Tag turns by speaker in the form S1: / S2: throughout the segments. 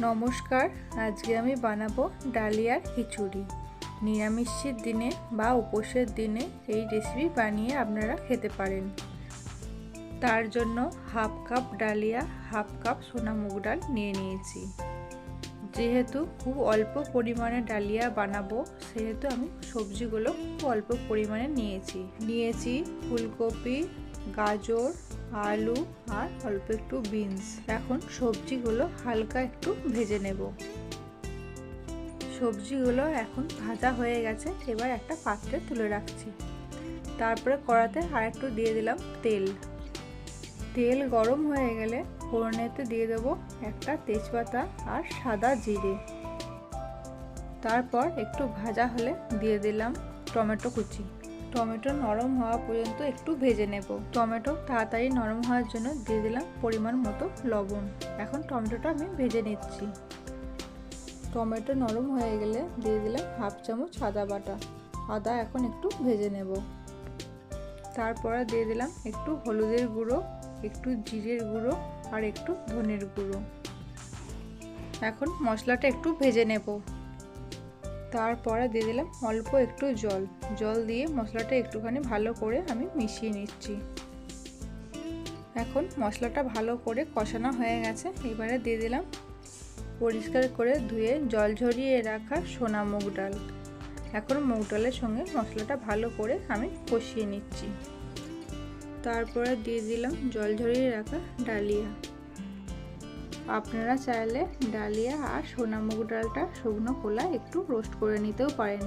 S1: নমস্কার, আজকে আমি বানাবো ডালিয়ার খিচুড়ি। নিরামিষের দিনে বা উপোসের দিনে এই রেসিপি বানিয়ে আপনারা খেতে পারেন। তার জন্য হাফ কাপ ডালিয়া, হাফ কাপ সোনা মুগ ডাল নিয়ে নিয়েছি। যেহেতু খুব অল্প পরিমাণে ডালিয়া বানাবো, সেহেতু আমি সবজিগুলো খুব অল্প পরিমাণে নিয়েছি। নিয়েছি ফুলকপি গাজর, আলু আর অল্প একটু বিনস। এখন সবজিগুলো হালকা একটু ভেজে নেব। সবজিগুলো এখন ভাজা হয়ে গেছে, এবার একটা পাত্রে তুলে রাখছি। তারপরে কড়াতে আর একটু দিয়ে দিলাম তেল। তেল গরম হয়ে গেলে ফোড়নেতে দিয়ে দেবো একটা তেজপাতা আর সাদা জিরে। তারপর একটু ভাজা হলে দিয়ে দিলাম টমেটো কুচি। টমেটো নরম হওয়া পর্যন্ত একটু ভেজে নেব। টমেটো তাড়াতাড়ি নরম হওয়ার জন্য দিয়ে দিলাম পরিমাণ মতো লবণ। এখন টমেটোটা আমি ভেজে নিচ্ছি। টমেটো নরম হয়ে গেলে দিয়ে দিলাম হাফ চামচ আদা বাটা। আদা এখন একটু ভেজে নেব। তারপরে দিয়ে দিলাম একটু হলুদের গুঁড়ো, একটু জিরের গুঁড়ো আর একটু ধনের গুঁড়ো। এখন মশলাটা একটু ভেজে নেব। তারপরে দিয়ে দিলাম অল্প একটু জল। জল দিয়ে মশলাটা একটুখানি ভালো করে আমি মিশিয়ে নিচ্ছি। এখন মশলাটা ভালো করে কষানো হয়ে গেছে। এবারে দিয়ে দিলাম পরিষ্কার করে ধুয়ে জল ঝরিয়ে রাখা সোনা মুগ ডাল। এখন মুগ ডালের সঙ্গে মশলাটা ভালো করে আমি কষিয়ে নিচ্ছি। তারপরে দিয়ে দিলাম জল ঝরিয়ে রাখা ডালিয়া। আপনারা চাইলে ডালিয়া আর সোনা মুগ ডালটা শুকনো খোলা একটু রোস্ট করে নিতেও পারেন।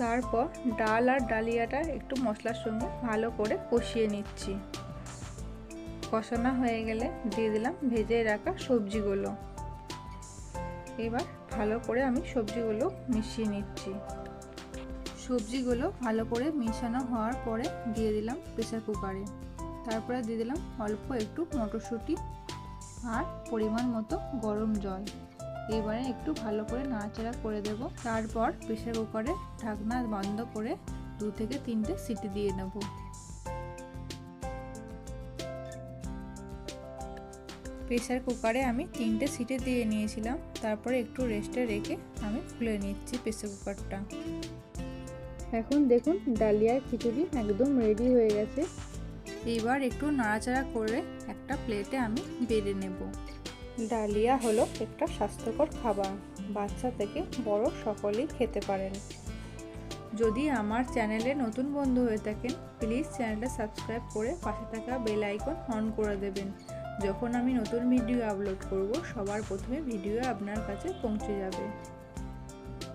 S1: তারপর ডাল আর ডালিয়াটা একটু মশলার সঙ্গে ভালো করে কষিয়ে নিচ্ছি। কষানো হয়ে গেলে দিয়ে দিলাম ভেজে রাখা সবজিগুলো। এবার ভালো করে আমি সবজিগুলো মিশিয়ে নিচ্ছি। সবজিগুলো ভালো করে মিশানো হওয়ার পরে দিয়ে দিলাম প্রেসার কুকারে। তারপরে দিয়ে দিলাম অল্প একটু মটরশুঁটি আর পরিমাণ মতো গরম জল। এবারে একটু ভালো করে নাড়াচাড়া করে দেব। তারপর প্রেসার কুকারে ঢাকনা বন্ধ করে দু থেকে তিনটে সিটি দিয়ে নেব। প্রেসার কুকারে আমি তিনটে সিটি দিয়ে নিয়েছিলাম। তারপরে একটু রেস্টে রেখে আমি খুলে নিচ্ছি প্রেসার কুকারটা। এখন দেখুন, ডালিয়ার খিচুড়ি একদম রেডি হয়ে গেছে। এবার একটু নাড়াচাড়া করে একটা প্লেটে আমি বেড়ে নেব। ডালিয়া হলো একটা স্বাস্থ্যকর খাবার বাচ্চা থেকে বড় সকলেই খেতে পারেন। যদি আমার চ্যানেলে নতুন বন্ধু হয়ে থাকেন প্লিজ চ্যানেলটা সাবস্ক্রাইব করে পাশে থাকা বেল আইকন অন করে দেবেন। যখন আমি নতুন ভিডিও আপলোড করব সবার প্রথমে ভিডিও আপনার কাছে পৌঁছে যাবে।